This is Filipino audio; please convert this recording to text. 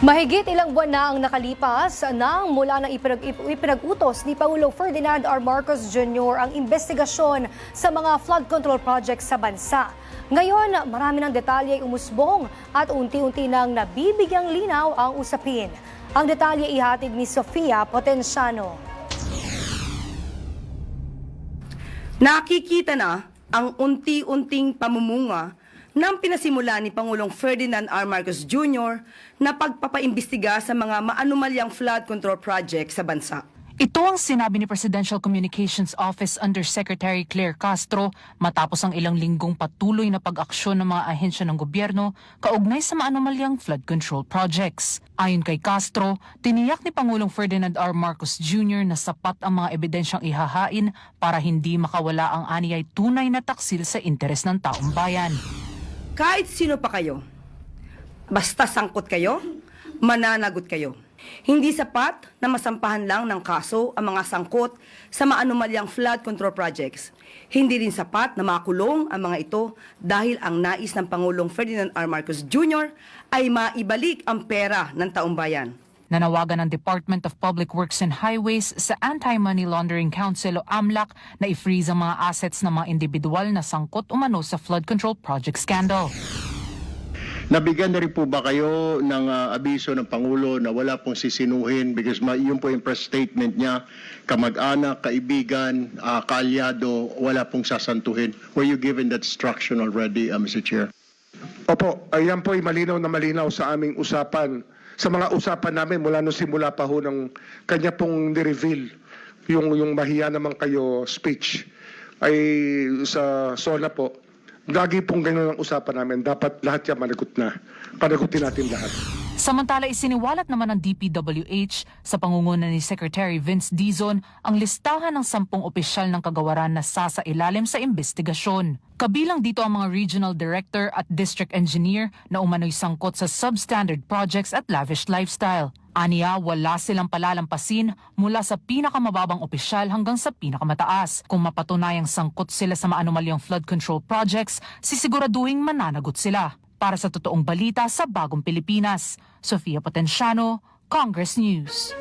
Mahigit ilang buwan na ang nakalipas nang mula ng ipinag- ip- ipinag-utos ni Pangulo Ferdinand R. Marcos Jr. ang investigasyon sa mga flood control projects sa bansa. Ngayon, marami ng detalye ay umusbong at unti-unti nang nabibigyang linaw ang usapin. Ang detalye ihatid ni Sofia Potenciano. Nakikita na ang unti-unting pamumunga ng pinasimula ni Pangulong Ferdinand R. Marcos Jr. na pagpapaimbestiga sa mga maanumalyang flood control project sa bansa. Ito ang sinabi ni Presidential Communications Office Undersecretary Claire Castro matapos ang ilang linggong patuloy na pag-aksyon ng mga ahensya ng gobyerno kaugnay sa maanumalyang flood control projects. Ayon kay Castro, tiniyak ni Pangulong Ferdinand R. Marcos Jr. na sapat ang mga ebidensyang ihahain para hindi makawala ang aniyay tunay na taksil sa interes ng taong bayan. Kahit sino pa kayo, basta sangkot kayo, mananagot kayo. Hindi sapat na masampahan lang ng kaso ang mga sangkot sa maanumalyang flood control projects. Hindi rin sapat na makulong ang mga ito dahil ang nais ng Pangulong Ferdinand R. Marcos Jr. ay maibalik ang pera ng taong bayan. Nanawagan ng Department of Public Works and Highways sa Anti-Money Laundering Council o AMLAC na i-freeze ang mga assets ng mga individual na sangkot umano sa flood control project scandal. Nabigyan na rin po ba kayo ng ah, abiso ng Pangulo na wala pong sisinuhin because ma- yun po yung press statement niya, kamag-anak, kaibigan, ah, kaalyado, wala pong sasantuhin. Were you given that instruction already, ah, Mr. Chair? Opo, ayan po ay malinaw na malinaw sa aming usapan. Sa mga usapan namin mula nung simula pa ho ng kanya pong ni-reveal yung, yung mahiya naman kayo speech ay sa SONA po. Lagi pong ganun ang usapan namin. Dapat lahat yan managot na. Panagutin natin lahat. Samantala isiniwalat naman ng DPWH sa pangunguna ni Secretary Vince Dizon ang listahan ng sampung opisyal ng kagawaran na sasailalim sa investigasyon. Kabilang dito ang mga regional director at district engineer na umano'y sangkot sa substandard projects at lavish lifestyle. Aniya, wala silang palalampasin mula sa pinakamababang opisyal hanggang sa pinakamataas. Kung mapatunayang sangkot sila sa maanumalyang flood control projects, sisiguraduhin mananagot sila. Para sa totoong balita sa Bagong Pilipinas, Sofia Potenciano, Congress News.